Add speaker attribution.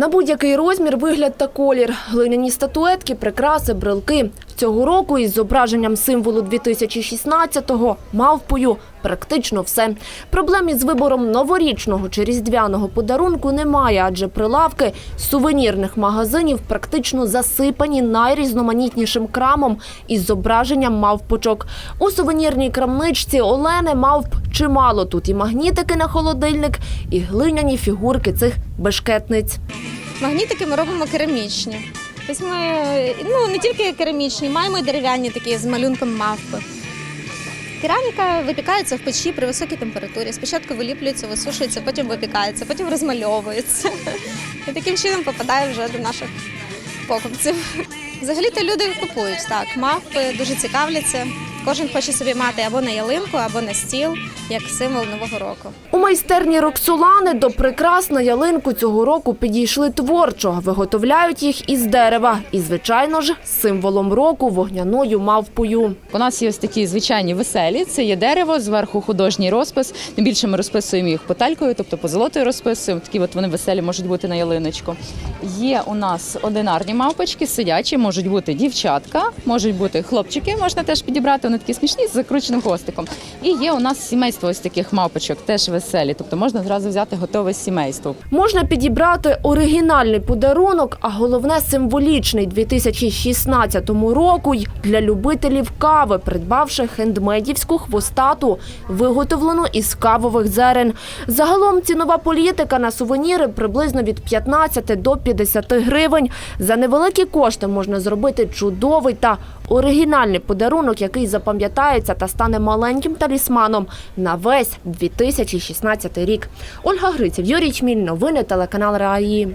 Speaker 1: На будь-який розмір, вигляд та колір. Глиняні статуетки, прикраси, брелки. Цього року із зображенням символу 2016-го мавпою практично все. Проблем із вибором новорічного чи різдвяного подарунку немає, адже прилавки сувенірних магазинів практично засипані найрізноманітнішим крамом із зображенням мавпочок. У сувенірній крамничці Олени мавп чимало. Тут і магнітики на холодильник, і глиняні фігурки цих бешкетниць.
Speaker 2: Магнітики ми робимо керамічні. Тобто ми ну, не тільки керамічні, маємо і дерев'яні такі з малюнком мавпи. Кераміка випікається в печі при високій температурі. Спочатку виліплюється, висушується, потім випікається, потім розмальовується. І таким чином попадає вже до наших покупців. Взагалі-то люди купують так. Мавпи дуже цікавляться. Кожен хоче собі мати або на ялинку, або на стіл, як символ Нового року.
Speaker 1: У майстерні Роксолани до прикрас на ялинку цього року підійшли творчо. Виготовляють їх із дерева. І, звичайно ж, символом року вогняною мавпою.
Speaker 3: У нас є ось такі звичайні веселі. Це є дерево, зверху художній розпис. Тим більше ми розписуємо їх поталькою, тобто позолотою розписуємо. Такі от вони веселі можуть бути на ялиночку. Є у нас одинарні мавпочки, сидячі, можуть бути дівчатка, можуть бути хлопчики, можна теж підібрати. Вони такі смішні з закрученим хвостиком. І є у нас сімейство ось таких мавпочок, теж веселі. Тобто можна зразу взяти готове сімейство.
Speaker 1: Можна підібрати оригінальний подарунок, а головне символічний 2016 року й для любителів кави, придбавши хендмейдівську хвостату, виготовлену із кавових зерен. Загалом цінова політика на сувеніри приблизно від 15 до 50 гривень. За невеликі кошти можна зробити чудовий та оригінальний подарунок, який запам'ятається та стане маленьким талісманом на весь 2016 рік. Ольга Гриців, Юрій Чміль, новини телеканал Раї.